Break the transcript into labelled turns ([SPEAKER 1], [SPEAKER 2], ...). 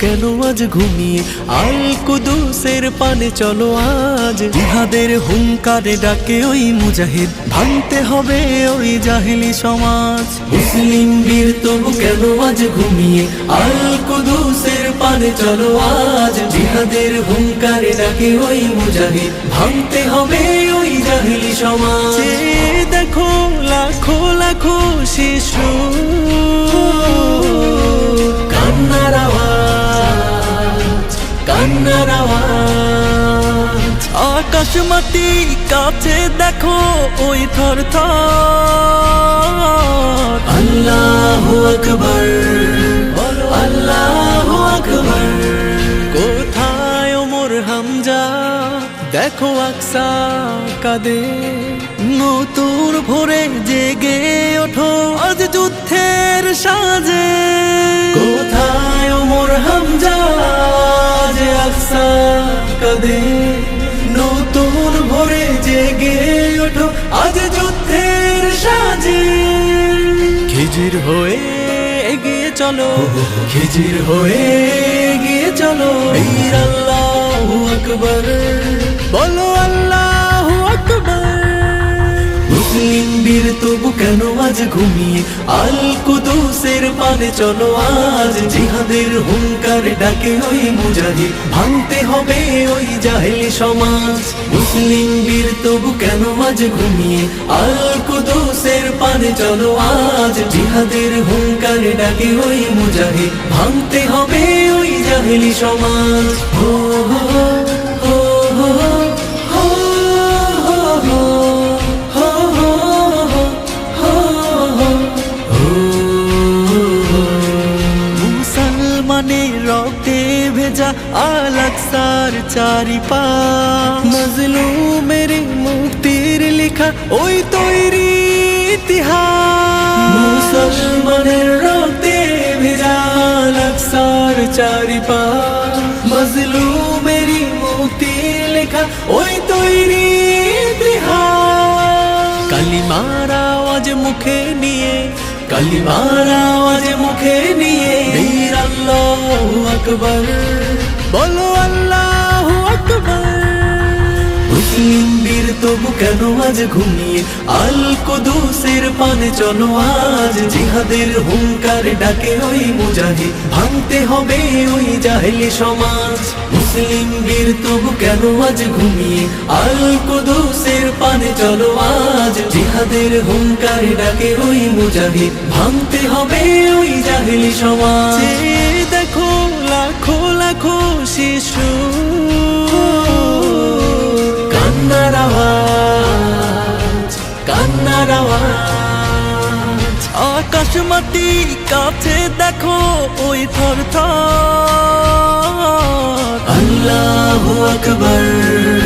[SPEAKER 1] কেন আজ ঘুমিয়ে? আল কুদুসের পানে চলো আজ। জিহাদের হুঙ্কারে ডাকে ওই মুজাহিদ। ভাঙতে হবে ওই জাহিলি সমাজ। মুসলিম বীর তবু কেন আজ ঘুমিয়ে? আল কুদুসের পানে চলো আজ। জিহাদের হুঙ্কারে ডাকে ওই মুজাহিদ। ভাঙতে হবে ওই জাহিলি সমাজ। দেখো লাখো লাখো শিশু। কান্নার আওয়াজ আকাশ মাটি কাছে দেখো ওই থর থর। আল্লাহ আকবর। আল্লাহ আকবর। কোথায় ওমর হামজা? দেখো আকসা কাদে নতুন ভোরে জেগে আকসা কাদে নতুন ভরে জেগে ওঠো। আজ যুদ্ধের সাজে। খিজির হয়ে এগিয়ে চলো। খিজির হয়ে এগিয়ে চলো। আল্লাহ আকবর। আজ ঘুমিয়ে আল কুদুসের পানে চলো, আজ জিহাদের হুঙ্কার ডাকে ওই মুজাহিদ। ভাঙতে হবে ওই জাহেলি সমাজ। মুসলিম বীর তবু কেন আজ ঘুমিয়ে? আল কুদুসের পানে চলো, আজ জিহাদের হুঙ্কার ডাকে ওই মুজাহিদ। ভাঙতে হবে ওই জাহেলি সমাজ। হো আলাকসার চারি পা মজলুমের মুক্তির লেখা ওই তৈরি ইতিহাস মুসলমানের রক্তে ভেজা আলাকসার চারি পা মজলুমের মুক্তির লেখা ওই তৈরি ইতিহাস কালিমার আওয়াজ মুখে নিয়ে কালিমার আওয়াজ মুখে নিয়ে বীর আল্লাহ আকবর বলো আল্লাহ মুসলিম তবু কেন আজ ঘুমিয়ে? আল পানে চলো আজ। জিহাদের হুঙ্কার ডাকে ওই মুজাহিদ। ভাঙতে হবে ওই জাহেলি সমাজ। মুসলিম বীর তবু কেন আজ ঘুমিয়ে? আল পানে চলো আজ। জিহাদের হুঙ্কার ডাকে ওই মুজাহিদ। ভাঙতে হবে ওই জাহেলি সমাজ। দেখো লাখো লাখো শিশু কান্নার আওয়াজ কান্নার আওয়াজ। আকাশ মাটি কাছে দেখো ওই আকবর আল্লাহ আকবর।